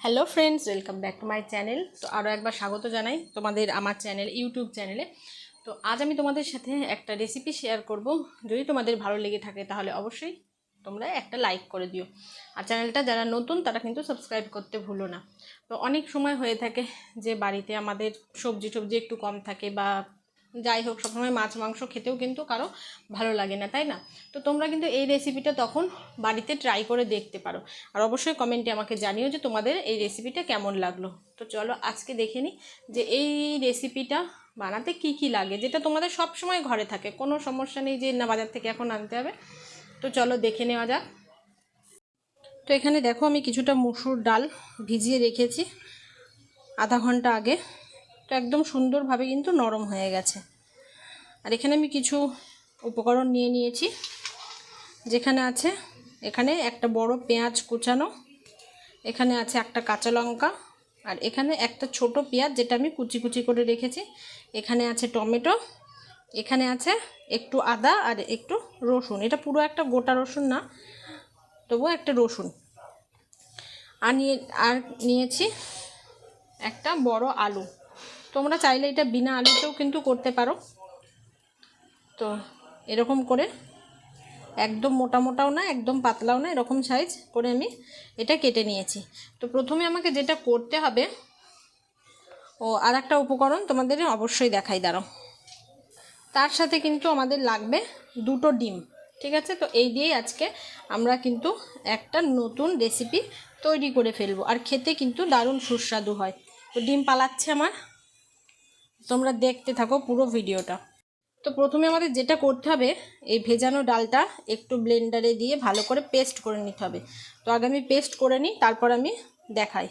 Hello friends welcome back to my channel তো আরও একবার স্বাগত জানাই তোমাদের আমার চ্যানেল ইউটিউব চ্যানেলে তো আজ আমি তোমাদের সাথে একটা রেসিপি শেয়ার করব। যদি তোমাদের ভালো লেগে থাকে তাহলে অবশ্যই তোমরা একটা লাইক করে দিও। আর চ্যানেলটা যারা নতুন, তারা কিন্তু সাবস্ক্রাইব করতে ভুলো না। তো অনেক সময় হয়ে থাকে যে বাড়িতে আমাদের সবজি টবজি একটু কম থাকে বা যাই হোক, সবসময় মাছ, মাংস খেতেও কিন্তু কারও ভালো লাগে না, তাই না? তো তোমরা কিন্তু এই রেসিপিটা তখন বাড়িতে ট্রাই করে দেখতে পারো। আর অবশ্যই কমেন্টে আমাকে জানিও যে তোমাদের এই রেসিপিটা কেমন লাগল। তো চলো আজকে দেখে নিই যে এই রেসিপিটা বানাতে কি কি লাগে, যেটা তোমাদের সব সময় ঘরে থাকে। কোনো সমস্যা নেই যে, না, বাজার থেকে এখন আনতে হবে। তো চলো দেখে নেওয়া যাক। তো এখানে দেখো, আমি কিছুটা মুসুর ডাল ভিজিয়ে রেখেছি। আধা ঘণ্টা আগে। তো একদম সুন্দরভাবে কিন্তু নরম হয়ে গেছে। আর এখানে আমি কিছু উপকরণ নিয়ে নিয়েছি। যেখানে আছে, এখানে একটা বড় পেঁয়াজ কুচানো, এখানে আছে একটা কাঁচা লঙ্কা, আর এখানে একটা ছোট পেঁয়াজ যেটা আমি কুচি কুচি করে রেখেছি। এখানে আছে টমেটো, এখানে আছে একটু আদা আর একটু রসুন। এটা পুরো একটা গোটা রসুন না, তবুও একটা রসুন। আর নিয়ে, আর নিয়েছি একটা বড় আলু। তোমরা চাইলে এটা বিনা আলুতেও কিন্তু করতে পারো। তো এরকম করে একদম মোটা মোটাও না, একদম পাতলাও না, এরকম সাইজ করে আমি এটা কেটে নিয়েছি। তো প্রথমে আমাকে যেটা করতে হবে, ও আর একটা উপকরণ তোমাদের অবশ্যই দেখাই দাঁড়ো তার সাথে কিন্তু আমাদের লাগবে দুটো ডিম, ঠিক আছে? তো এই দিয়েই আজকে আমরা কিন্তু একটা নতুন রেসিপি তৈরি করে ফেলব। আর খেতে কিন্তু দারুণ সুস্বাদু হয়। তো ডিম পালাচ্ছে আমার। তোমরা দেখতে থাকো পুরো ভিডিওটা। তো প্রথমে আমাদের যেটা করতে হবে, এই ভেজানো ডালটা একটু ব্লেন্ডারে দিয়ে ভালো করে পেস্ট করে নিতে হবে। তো আগে আমি পেস্ট করে নিই, তারপর আমি দেখাই।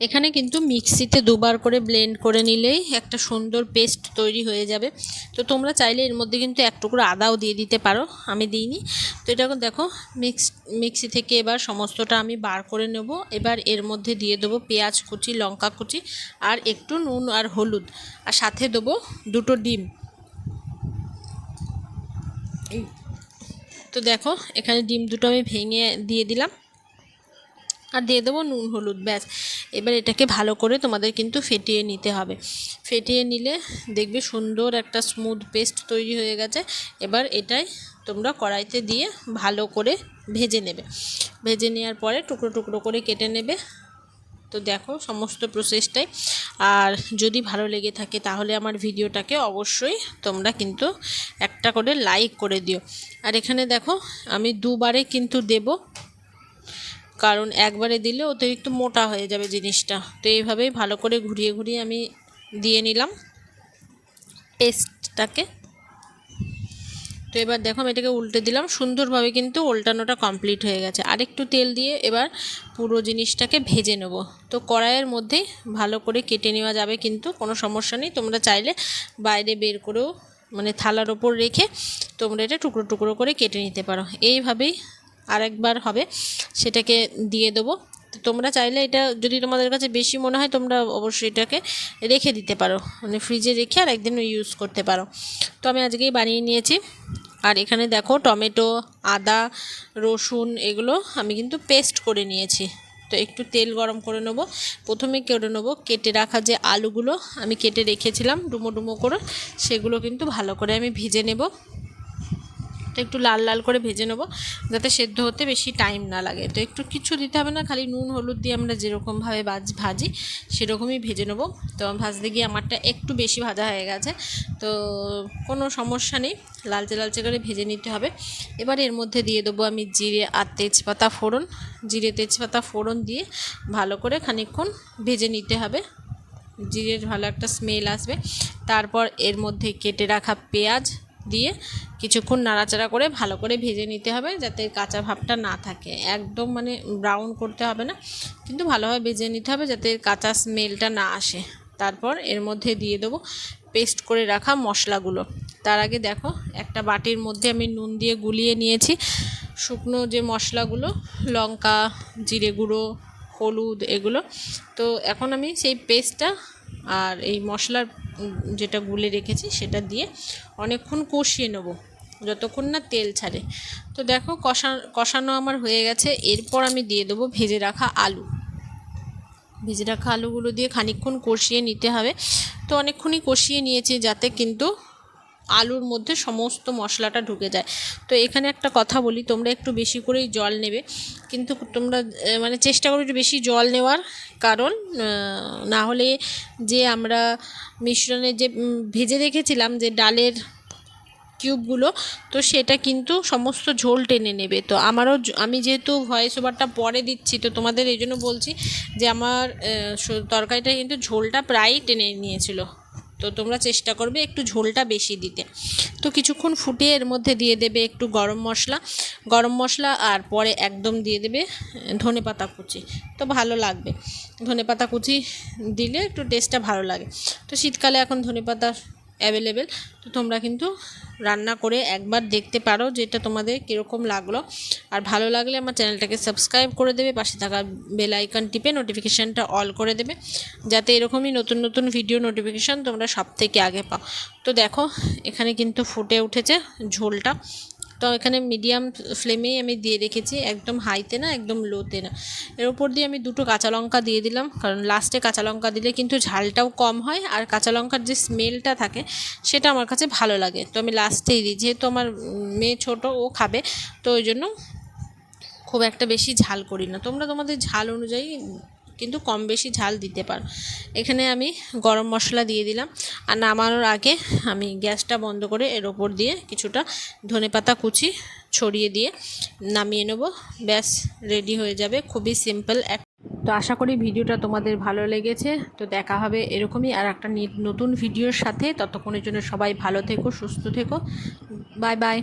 এখানে কিন্তু মিক্সিতে দুবার করে ব্লেন্ড করে নিলেই একটা সুন্দর পেস্ট তৈরি হয়ে যাবে। তো তোমরা চাইলে এর মধ্যে কিন্তু এক টুকরো আদাও দিয়ে দিতে পারো, আমি দিইনি। তো এটা এখন দেখো মিক্স মিক্সি থেকে এবার সমস্তটা আমি বার করে নেব। এবার এর মধ্যে দিয়ে দেবো পেঁয়াজ কুচি, লঙ্কা কুচি আর একটু নুন আর হলুদ। আর সাথে দেবো দুটো ডিম। তো দেখো, এখানে ডিম দুটো আমি ভেঙে দিয়ে দিলাম। আর দিয়ে দেবো নুন, হলুদ, ব্যাস। এবার এটাকে ভালো করে তোমাদের কিন্তু ফেটিয়ে নিতে হবে। ফেটিয়ে নিলে দেখবে সুন্দর একটা স্মুথ পেস্ট তৈরি হয়ে গেছে। এবার এটাই তোমরা কড়াইতে দিয়ে ভালো করে ভেজে নেবে। ভেজে নেওয়ার পরে টুকরো টুকরো করে কেটে নেবে। তো দেখো সমস্ত প্রসেসটাই আর যদি ভালো লেগে থাকে তাহলে আমার ভিডিওটাকে অবশ্যই তোমরা কিন্তু একটা করে লাইক করে দিও। আর এখানে দেখো আমি দুবারে কিন্তু দেব কারণ একবারে দিলে অতিরিক্ত মোটা হয়ে যাবে জিনিসটা। তো এইভাবেই ভালো করে ঘুরিয়ে ঘুরিয়ে আমি দিয়ে নিলাম পেস্টটাকে। তো এবার দেখো আমি এটাকে উল্টে দিলাম। সুন্দরভাবে কিন্তু উল্টানোটা কমপ্লিট হয়ে গেছে। আরেকটু তেল দিয়ে এবার পুরো জিনিসটাকে ভেজে নেব। তো কড়াইয়ের মধ্যেই ভালো করে কেটে নেওয়া যাবে কিন্তু, কোনো সমস্যা নেই। তোমরা চাইলে বাইরে বের করেও মানে থালার ওপর রেখে তোমরা এটা টুকরো টুকরো করে কেটে নিতে পারো। এইভাবেই আরেকবার হবে, সেটাকে দিয়ে দেবো। তোমরা চাইলে এটা যদি তোমাদের কাছে বেশি মনে হয়, তোমরা অবশ্যই এটাকে রেখে দিতে পারো। মানে ফ্রিজে রেখে আর একদিন ইউজ করতে পারো। তো আমি আজকেই বানিয়ে নিয়েছি। আর এখানে দেখো টমেটো, আদা, রসুন এগুলো আমি কিন্তু পেস্ট করে নিয়েছি। তো একটু তেল গরম করে নেব। প্রথমে কেটে নেব কেটে রাখা যে আলুগুলো আমি কেটে রেখেছিলাম ডুমো ডুমো করে, সেগুলো কিন্তু ভালো করে আমি ভেজে নেব। তো একটু লাল লাল করে ভেজে নেব, যাতে সেদ্ধ হতে বেশি টাইম না লাগে। তো একটু কিছু দিতে হবে না, খালি নুন, হলুদ দিয়ে আমরা যেরকমভাবে বাজ ভাজি, সেরকমই ভেজে নেব। তো ভাজতে গিয়ে আমারটা একটু বেশি ভাজা হয়ে গেছে, তো কোনো সমস্যা নেই, লালচে লালচে করে ভেজে নিতে হবে। এবার এর মধ্যে দিয়ে দেবো আমি জিরে আর তেজপাতা ফোড়ন। জিরে, তেজপাতা ফোড়ন দিয়ে ভালো করে খানিকক্ষণ ভেজে নিতে হবে। জিরের ভালো একটা স্মেল আসবে। তারপর এর মধ্যে কেটে রাখা পেঁয়াজ দিয়ে কিছুক্ষণ নাড়াচাড়া করে ভালো করে ভেজে নিতে হবে যাতে কাঁচা ভাবটা না থাকে। একদম মানে ব্রাউন করতে হবে না, কিন্তু ভালোভাবে ভেজে নিতে হবে যাতে কাঁচা স্মেলটা না আসে। তারপর এর মধ্যে দিয়ে দেবো পেস্ট করে রাখা মশলাগুলো। তার আগে দেখো, একটা বাটির মধ্যে আমি নুন দিয়ে গুলিয়ে নিয়েছি। শুকনো যে মশলাগুলো, লঙ্কা, জিরে গুঁড়ো, হলুদ, এগুলো। তো এখন আমি সেই পেস্টটা আর এই মশলার যেটা গুলে রেখেছি সেটা দিয়ে অনেকক্ষণ কষিয়ে নেব, যতক্ষণ না তেল ছাড়ে। তো দেখো কষা, কষানো আমার হয়ে গেছে, এরপর আমি দিয়ে দেবো ভেজে রাখা আলু। ভেজে রাখা আলুগুলো দিয়ে খানিকক্ষণ কষিয়ে নিতে হবে। তো অনেকক্ষণই কষিয়ে নিয়েছি যাতে কিন্তু আলুর মধ্যে সমস্ত মশলাটা ঢুকে যায়। তো এখানে একটা কথা বলি, তোমরা একটু বেশি করেই জল নেবে। কিন্তু তোমরা মানে চেষ্টা করো একটু বেশি জল নেওয়ার কারণ না হলে যে আমরা মিশ্রণে যে ভেজে রেখেছিলাম যে ডালের কিউবগুলো, তো সেটা কিন্তু সমস্ত ঝোল টেনে নেবে। তো আমারও আমি যেহেতু ভয়েস ওভারটা পরে দিচ্ছি, তো তোমাদের এই জন্য বলছি যে আমার তরকারিটা কিন্তু ঝোলটা প্রায়ই টেনে নিয়েছিল। তো তোমরা চেষ্টা করবে একটু ঝোলটা বেশি দিতে। তো কিছুক্ষণ ফুটে এর মধ্যে দিয়ে দেবে একটু গরম মশলা। গরম মশলা আর পরে একদম দিয়ে দেবে ধনে পাতা কুচি। তো ভালো লাগবে। ধনে পাতা কুচি দিলে একটু টেস্টটা ভালো লাগে। তো শীতকালে এখন ধনে পাতা অ্যাভেলেবেল তো তোমরা কিন্তু রান্না করে একবার দেখতে পারো যেটা তোমাদের কীরকম লাগল। আর ভালো লাগলে আমার চ্যানেলটাকে সাবস্ক্রাইব করে দেবে, পাশে থাকা বেল আইকন টিপে নোটিফিকেশানটা অল করে দেবে, যাতে এরকমই নতুন নতুন ভিডিও নোটিফিকেশান তোমরা সব থেকে আগে পাও। তো দেখো, এখানে কিন্তু ফুটে উঠেছে ঝোলটা। তো এখানে মিডিয়াম ফ্লেমেই আমি দিয়ে রেখেছি, একদম হাইতে না, একদম লোতে না। এর উপর দিয়ে আমি দুটো কাঁচা লঙ্কা দিয়ে দিলাম, কারণ লাস্টে কাঁচা লঙ্কা দিলে কিন্তু ঝালটাও কম হয়, আর কাঁচা লঙ্কার যে স্মেলটা থাকে, সেটা আমার কাছে ভালো লাগে। তো আমি লাস্টেই দিই, যেহেতু আমার মেয়ে ছোট, ও খাবে, তো ওই জন্য খুব একটা বেশি ঝাল করি না। তোমরা তোমাদের ঝাল অনুযায়ী কিন্তু কম বেশি ঝাল দিতে পারো। এখানে আমি গরম মশলা দিয়ে দিলাম। আর নামানোর আগে আমি গ্যাসটা বন্ধ করে এর ওপর দিয়ে কিছুটা ধনেপাতা কুচি ছড়িয়ে দিয়ে নামিয়ে নেব। ব্যাস, রেডি হয়ে যাবে। খুবই সিম্পল এক তো আশা করি ভিডিওটা তোমাদের ভালো লেগেছে। তো দেখা হবে এরকমই আর একটা নতুন ভিডিওর সাথে। ততক্ষণের জন্য সবাই ভালো থেকো, সুস্থ থেকো। Bye bye.